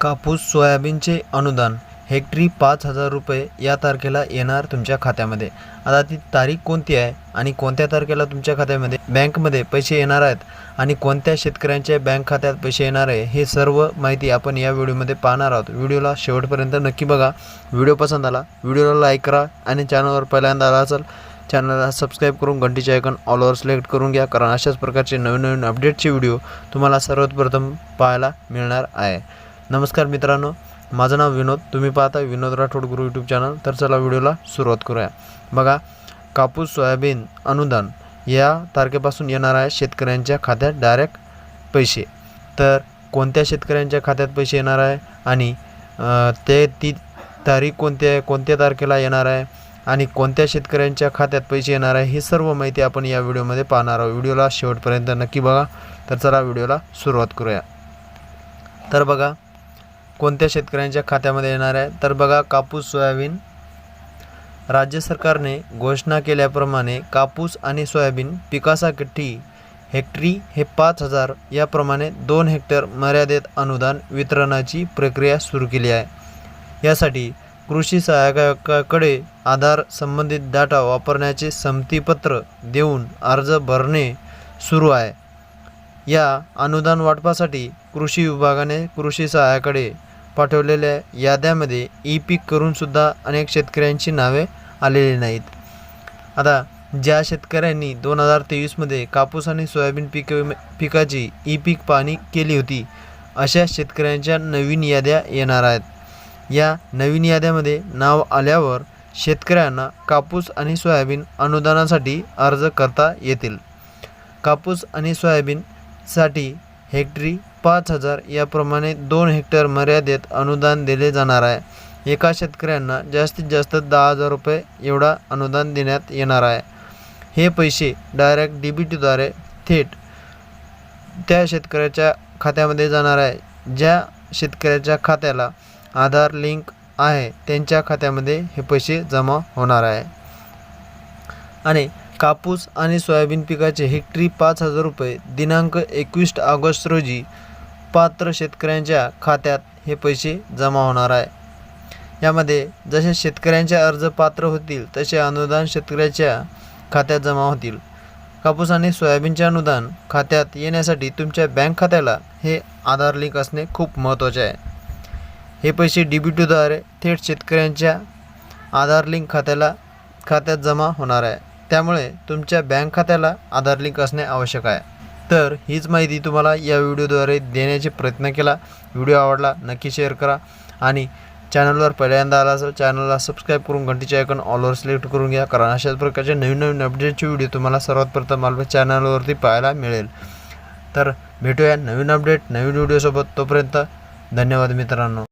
कापूस सोयाबीनचे अनुदान. हेक्टरी पाच हजार रुपये या तारखेला येणार तुमच्या खात्यामध्ये. आता ती तारीख कोणती आहे आणि कोणत्या तारखेला तुमच्या खात्यामध्ये बँकमध्ये पैसे येणार आहेत आणि कोणत्या शेतकऱ्यांच्या बँक खात्यात पैसे येणार आहे हे सर्व माहिती आपण या व्हिडिओमध्ये पाहणार आहोत. व्हिडिओला शेवटपर्यंत नक्की बघा. व्हिडिओ पसंत आला व्हिडिओला लाईक करा आणि चॅनलवर पहिल्यांदा आला असेल चॅनलला सबस्क्राईब करून घंटीचे आयकॉन ऑलवर सिलेक्ट करून घ्या कारण अशाच प्रकारचे नवीन नवीन अपडेटचे व्हिडिओ तुम्हाला सर्वात प्रथम पाहायला मिळणार आहे. नमस्कार मित्रांनो माझं नाव विनोद तुम्ही पाहता विनोद राठोड गुरु यूट्यूब चॅनल तर चला व्हिडिओला सुरुवात करूया. बघा कापूस सोयाबीन अनुदान या तारखेपासून येणार आहे शेतकऱ्यांच्या खात्यात डायरेक्ट पैसे. तर कोणत्या शेतकऱ्यांच्या खात्यात पैसे येणार आहे आणि ते ती तारीख कोणती आहे कोणत्या तारखेला येणार आहे आणि कोणत्या शेतकऱ्यांच्या खात्यात पैसे येणार आहे ही सर्व माहिती आपण या व्हिडिओमध्ये पाहणार आहोत. व्हिडिओला शेवटपर्यंत नक्की बघा. तर चला व्हिडिओला सुरुवात करूया. तर बघा कोणत्या शेतकऱ्यांच्या खात्यामध्ये येणार आहे? तर बघा कापूस सोयाबीन. राज्य सरकारने घोषणा केल्याप्रमाणे कापूस आणि सोयाबीन पिकासाठी हेक्टरी हे पाच हजार याप्रमाणे दोन हेक्टर मर्यादित अनुदान वितरणाची प्रक्रिया सुरू केली आहे. यासाठी कृषी सहायकाकडे आधार संबंधित डाटा वापरण्याचे संमतीपत्र देऊन अर्ज भरणे सुरू आहे. या अनुदान वाटपासाठी कृषी विभागाने कृषी सहाय्याकडे पाठवलेल्या याद्यामध्ये ई पीक करूनसुद्धा अनेक शेतकऱ्यांची नावे आलेली नाहीत. आता ज्या शेतकऱ्यांनी दोन हजार तेवीसमध्ये कापूस आणि सोयाबीन पीक पिकाची ई पीक पाहणी केली होती अशा शेतकऱ्यांच्या नवीन याद्या येणार आहेत. या नवीन याद्यामध्ये नाव आल्यावर शेतकऱ्यांना कापूस आणि सोयाबीन अनुदानासाठी अर्ज करता येतील. कापूस आणि सोयाबीनसाठी हेक्टरी पाच हजार याप्रमाणे दोन हेक्टर मर्यादेत अनुदान दिले जाणार आहे. एका शेतकऱ्यांना जास्तीत जास्त दहा हजार रुपये एवढा अनुदान देण्यात येणार आहे. हे पैसे डायरेक्ट डी बी टीद्वारे थेट त्या शेतकऱ्याच्या खात्यामध्ये जाणार आहे. ज्या शेतकऱ्याच्या खात्याला आधार लिंक आहे त्यांच्या खात्यामध्ये हे पैसे जमा होणार आहे. आणि कापूस आणि सोयाबीन पिकाचे हेक्टरी पाच हजार रुपये दिनांक एकवीस ऑगस्ट रोजी पात्र शेतकऱ्यांच्या खात्यात हे पैसे जमा होणार आहे. यामध्ये जसे शेतकऱ्यांचे अर्ज पात्र होतील तसे अनुदान शेतकऱ्याच्या खात्यात जमा होतील. कापूस आणि सोयाबीनचे अनुदान खात्यात येण्यासाठी तुमच्या बँक खात्याला हे आधार लिंक असणे खूप महत्त्वाचे आहे. हे पैसे डी बी थेट शेतकऱ्यांच्या आधार लिंक खात्याला खात्यात जमा होणार आहे. त्यामुळे तुमच्या बँक खात्याला आधार लिंक असणे आवश्यक आहे. तर हीच माहिती तुम्हाला या व्हिडिओद्वारे देण्याचे प्रयत्न केला. व्हिडिओ आवडला नक्की शेअर करा. आणि चॅनलवर पहिल्यांदा आला असेल चॅनलला सबस्क्राईब करून घंटीचे आयकॉन ऑलवर सिलेक्ट करून घ्या. कारण अशाच प्रकारचे नवीन नवीन अपडेटचे व्हिडिओ तुम्हाला सर्वात प्रथम आपल्या चॅनलवरती पाहायला मिळेल. तर भेटूया नवीन अपडेट नवीन व्हिडिओसोबत. तोपर्यंत धन्यवाद मित्रांनो.